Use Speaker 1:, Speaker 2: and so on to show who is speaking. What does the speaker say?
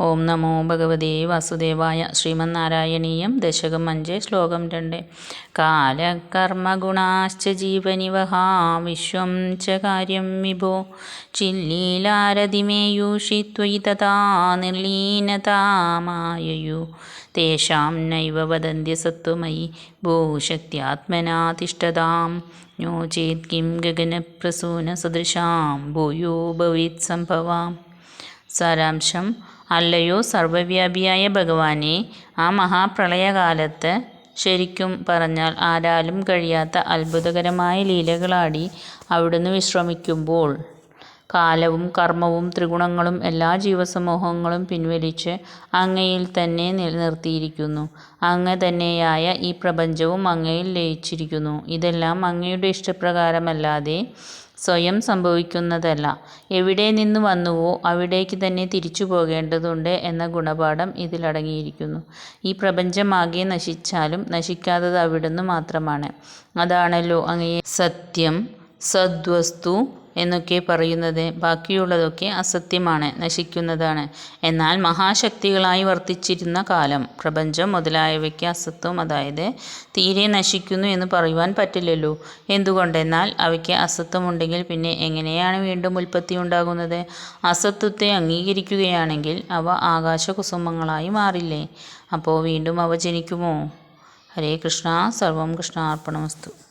Speaker 1: ഓം നമോ ഭഗവതേ വാസുദേവായ ശ്രീമന്നാരായണീയം ദശകം അഞ്ച് ശ്ലോകം രണ്ട് കാലകർമ്മഗുണാശ്ച ജീവനിവഹാ വിശ്വം ച കാര്യം വിഭോ ചില്ലീലാരതിമേയൂഷി ത്വയി തഥാ നിർലീനതാമായയു തേഷാം നൈവ വദന്ത്യ സത്വമയി ഭൂശക്ത്യാത്മനാ തിഷ്ഠതാം नो चेत् किं गगनप्रसूनसदृशां भूयो भवेत् സംഭവാം സാരാംശം അല്ലയോ സർവവ്യാപിയായ ഭഗവാനെ ആ മഹാപ്രളയകാലത്ത് ശരിക്കും പറഞ്ഞാൽ ആരാലും കഴിയാത്ത അത്ഭുതകരമായ ലീലകളാടി അവിടുന്ന് വിശ്രമിക്കുമ്പോൾ കാലവും കർമ്മവും ത്രിഗുണങ്ങളും എല്ലാ ജീവസമൂഹങ്ങളും പിൻവലിച്ച് അങ്ങയിൽ തന്നെ നിലനിർത്തിയിരിക്കുന്നു. അങ്ങ് തന്നെയായ ഈ പ്രപഞ്ചവും അങ്ങയിൽ ലയിച്ചിരിക്കുന്നു. ഇതെല്ലാം അങ്ങയുടെ ഇഷ്ടപ്രകാരമല്ലാതെ സ്വയം സംഭവിക്കുന്നതല്ല. എവിടെ നിന്ന് വന്നുവോ അവിടേക്ക് തന്നെ തിരിച്ചു പോകേണ്ടതുണ്ട് എന്ന ഗുണപാഠം ഇതിലടങ്ങിയിരിക്കുന്നു. ഈ പ്രപഞ്ചമാകെ നശിച്ചാലും നശിക്കാത്തത് അവിടുന്ന് മാത്രമാണ്. അതാണല്ലോ അങ്ങയെ സത്യം സദ്വസ്തു എന്നൊക്കെ പറയുന്നത് ബാക്കിയുള്ളതൊക്കെ അസത്യമാണ് നശിക്കുന്നതാണ്. എന്നാൽ മഹാശക്തികളായി വർത്തിച്ചിരുന്ന കാലം പ്രപഞ്ചം മുതലായവയ്ക്ക് അസത്വം അതായത് തീരെ നശിക്കുന്നു എന്ന് പറയുവാൻ പറ്റില്ലല്ലോ. എന്തുകൊണ്ടെന്നാൽ അവയ്ക്ക് അസത്വമുണ്ടെങ്കിൽ പിന്നെ എങ്ങനെയാണ് വീണ്ടും ഉൽപ്പത്തി ഉണ്ടാകുന്നത്? അസത്വത്തെ അംഗീകരിക്കുകയാണെങ്കിൽ അവ ആകാശകുസുമങ്ങളായി മാറില്ലേ? അപ്പോൾ വീണ്ടും അവ ജനിക്കുമോ? ഹരേ കൃഷ്ണ. സർവം കൃഷ്ണാർപ്പണമസ്തു.